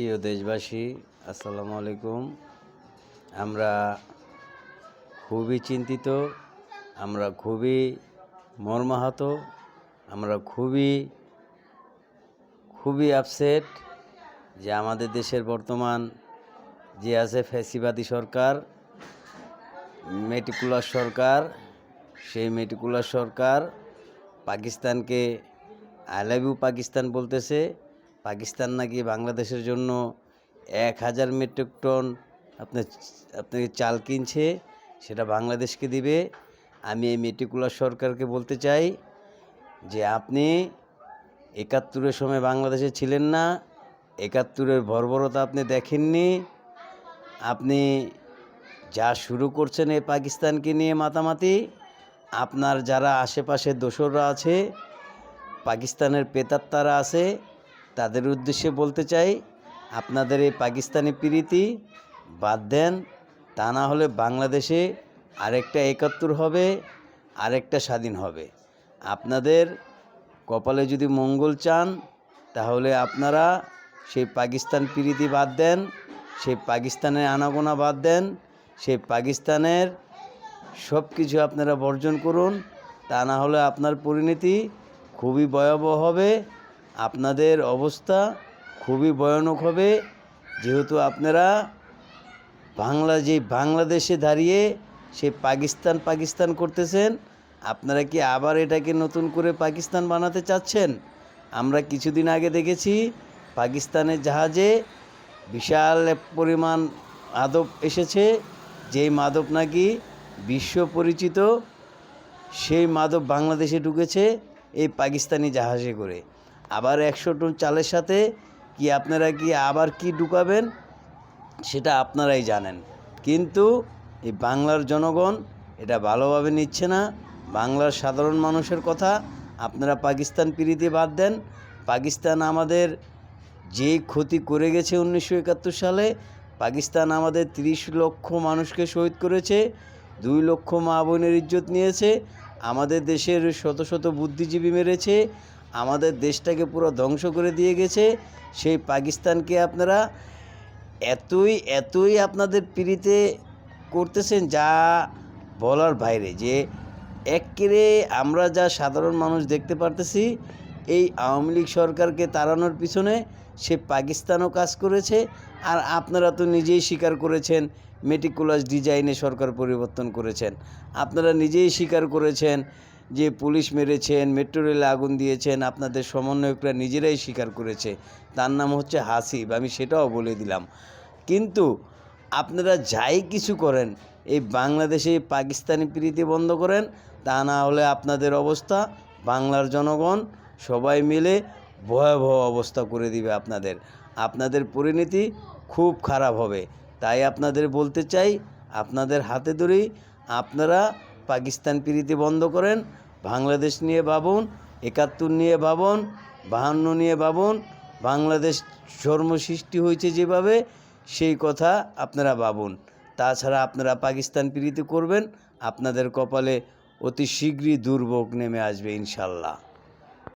প্রিয় দেশবাসী, আসসালামু আলাইকুম। আমরা খুবই চিন্তিত, আমরা খুবই মর্মাহত, আমরা খুবই খুবই আপসেট যে আমাদের দেশের বর্তমান যে আছে ফ্যাসিবাদী সরকার মেটিকুলার সরকার, সেই মেটিকুলার সরকার পাকিস্তানকে আই লাভ ইউ পাকিস্তান বলতেছে। পাকিস্তান নাকি বাংলাদেশের জন্য এক হাজার মেট্রিক টন আপনার আপনাকে চাল কিনছে, সেটা বাংলাদেশকে দিবে। আমি এই মেটিকুলার সরকারকে বলতে চাই যে আপনি একাত্তরের সময় বাংলাদেশে ছিলেন না, একাত্তরের বর্বরতা আপনি দেখেননি। আপনি যা শুরু করছেন এই পাকিস্তানকে নিয়ে মাতামাতি, আপনার যারা আশেপাশে দোসররা আছে, পাকিস্তানের পেতাত্তারা আছে তাদের উদ্দেশ্যে বলতে চাই, আপনাদের এই পাকিস্তানি প্রীতি বাদ দেন, তা না হলে বাংলাদেশে আরেকটা একাত্তর হবে, আরেকটা স্বাধীন হবে। আপনাদের কপালে যদি মঙ্গল চান, তাহলে আপনারা সেই পাকিস্তান প্রীতি বাদ দেন, সেই পাকিস্তানের আনাগোনা বাদ দেন, সেই পাকিস্তানের সব কিছু আপনারা বর্জন করুন, তা না হলে আপনার পরিণতি খুবই ভয়াবহ হবে। আপনাদের অবস্থা খুবই ভয়ানক হবে। যেহেতু আপনারা বাংলা যে বাংলাদেশে দাঁড়িয়ে সে পাকিস্তান পাকিস্তান করতেছেন, আপনারা কি আবার এটাকে নতুন করে পাকিস্তান বানাতে চাচ্ছেন? আমরা কিছুদিন আগে দেখেছি পাকিস্তানের জাহাজে বিশাল পরিমাণ মাদক এসেছে। যেই মাদক নাকি বিশ্ব পরিচিত, সেই মাদক বাংলাদেশে ঢুকেছে এই পাকিস্তানি জাহাজে করে। আবার একশো টন চালের সাথে কি আপনারা কি আবার কি ঢুকাবেন? সেটা আপনারাই জানেন। কিন্তু এই বাংলার জনগণ এটা ভালোভাবে নিচ্ছে না। বাংলার সাধারণ মানুষের কথা আপনারা পাকিস্তান পিড়িতে বাদ দেন। পাকিস্তান আমাদের যে ক্ষতি করে গেছে উনিশশো একাত্তর সালে, পাকিস্তান আমাদের তিরিশ লক্ষ মানুষকে শহীদ করেছে, দুই লক্ষ মা বোনের ইজ্জত নিয়েছে, আমাদের দেশের শত শত বুদ্ধিজীবী মেরেছে আমাদের দেশটাকে পুরো ধ্বংস করে দিয়ে গেছে। সেই পাকিস্তানকে আপনারা এতই এতই আপনাদের পিড়িতে করতেছেন যা বলার বাইরে যে একেরে আমরা যা সাধারণ মানুষ দেখতে পারতেছি, এই আওয়ামী লীগ সরকারকে তাড়ানোর পিছনে সে পাকিস্তানও কাজ করেছে আর আপনারা তো নিজেই স্বীকার করেছেন, মেটিকুলাস ডিজাইনে সরকার পরিবর্তন করেছেন। আপনারা নিজেই স্বীকার করেছেন যে পুলিশ মেরেছেন মেট্রো রেলে আগুন দিয়েছেন, আপনাদের সমন্বয়করা নিজেরাই স্বীকার করেছে, তার নাম হচ্ছে হাসিব, আমি সেটাও বলে দিলাম। কিন্তু আপনারা যাই কিছু করেন, এই বাংলাদেশে পাকিস্তানি প্রীতি বন্ধ করেন, তা না হলে আপনাদের অবস্থা, বাংলার জনগণ সবাই মিলে ভয়াবহ অবস্থা করে দিবে আপনাদের। আপনাদের পরিণতি খুব খারাপ হবে। তাই আপনাদের বলতে চাই, আপনাদের হাতে ধরেই আপনারা পাকিস্তান প্রীতি বন্ধ করেন, বাংলাদেশ নিয়ে ভাবুন, একাত্তর নিয়ে ভাবুন, বাহান্ন নিয়ে ভাবুন, বাংলাদেশ ধর্ম সৃষ্টি হয়েছে যেভাবে, সেই কথা আপনারা ভাবুন। তাছাড়া আপনারা পাকিস্তান প্রীতি করবেন, আপনাদের কপালে অতি শীঘ্রই দুর্ভোগ নেমে আসবে ইনশাল্লাহ।